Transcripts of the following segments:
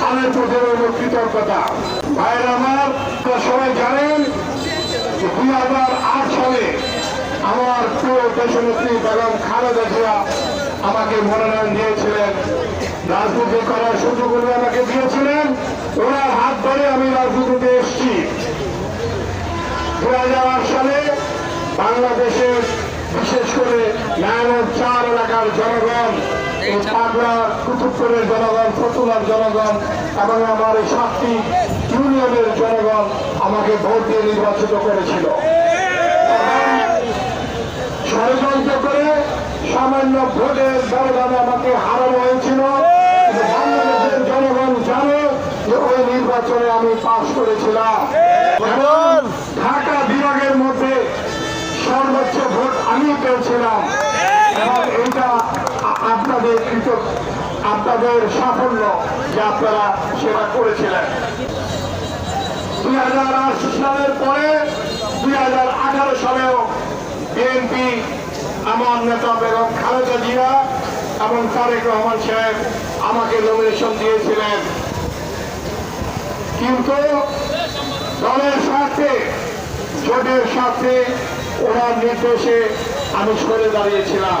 প্রতি রইল কৃতজ্ঞতা। ভাইয়ের আমার সবাই জানেন দুই হাজার আট সালে আমার প্রিয় দেশনেত্রী বেগম খালেদা জিয়া আমাকে মনোনয়ন দিয়েছিলেন। রাজনীতি করার সুযোগ আমাকে দিয়েছিলেন। ওনার হাত ধরে আমি রাজনীতিতে এসেছি। দুই হাজার আট সালে বাংলাদেশের বিশেষ করে নারায়ণ চার এলাকার জনগণ পাগলা কুতুবপুরের জনগণ ফতুলার জনগণ এবং আমার এই সাতটি ইউনিয়নের জনগণ আমাকে ভোট দিয়ে নির্বাচিত করেছিল। ষড়যন্ত্র করে সামান্য ভোটের ব্যবধানে আমাকে হারানো হয়েছিল। বাংলাদেশের জনগণ জানে যে ওই নির্বাচনে আমি পাশ করেছিলাম। ঢাকা বিভাগের মধ্যে সর্বোচ্চ ভোট আমি পেয়েছিলাম। এবং এটা আপনাদের কৃতজ্ঞ আপনাদের সাফল্য যে আপনারা সেটা করেছিলেন। দুই হাজার আট সালের পরে দুই হাজার আঠারো সালেও বিএনপি আমার নেতা বেগম খালেদা জিয়া এবং তারেক রহমান সাহেব আমাকে নমিনেশন দিয়েছিলেন। কিন্তু দলের স্বার্থে, জোটের স্বার্থে ওনার নির্দেশে আমি সরে দাঁড়িয়েছিলাম।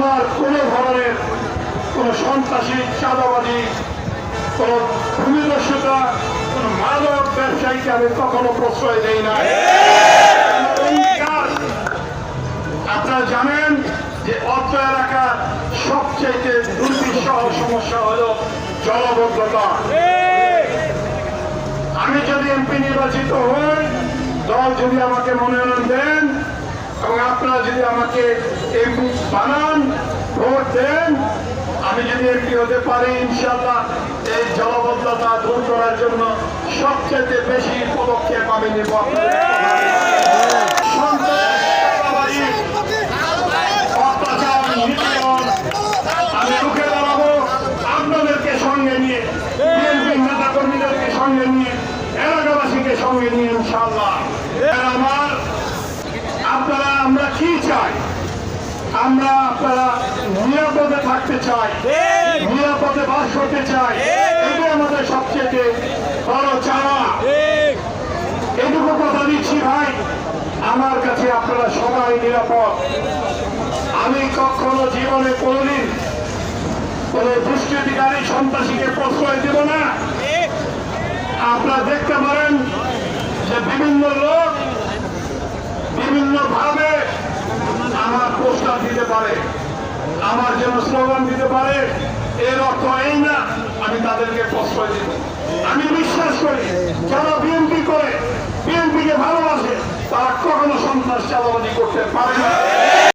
আমার কোন ধরনের কোন সন্ত্রাসী চাঁদাবাদী কোন ভূমিদস্যুতা কোন মাদক ব্যবসায়ীকে আমি কখনো প্রশ্রয় দেই না। আপনারা জানেন যে অর্থ এলাকার সবচেয়ে দুর্বিষহ সমস্যা হল জলবদ্ধতা। আমি যদি এমপি নির্বাচিত হই দল যদি আমাকে মনোনয়ন দেন এবং আপনারা যদি আমাকে এমপি বানান, ভোট দেন, আমি যদি এমপি হতে পারি ইনশাল্লাহ এই জলবদ্ধতা দূর করার জন্য সবচেয়ে বেশি পদক্ষেপ আমি নেব। সঙ্গে নিয়ে সঙ্গে নিয়ে, এলাকাবাসীকে সঙ্গে নিয়ে ইনশাল্লাহ আর আমার আপনারা আমরা কি চাই। আমরা আপনারা নিরাপদে থাকতে চাই। নিরাপদে বাস করতে চাই। এটাই আমাদের সবচেয়ে বড় চাওয়া। এটুকু কথা দিচ্ছি ভাই। আমার কাছে আপনারা সবাই নিরাপদ। আমি কখনো জীবনে কোনোদিন কোন দুষ্কৃতিকারী সন্ত্রাসীকে প্রশ্রয় দেব না আপনারা দেখতে পারেন যে বিভিন্ন লোক বিভিন্ন ভাবে আমার পোস্টার দিতে পারে আমার জন্য স্লোগান দিতে পারে, এর অর্থ এই না, আমি তাদেরকে প্রশ্রয় দিব। আমি বিশ্বাস করি, যারা বিএনপি করে, বিএনপিকে ভালোবাসে, তারা কখনো সন্ত্রাস চালাবাজি করতে পারে না।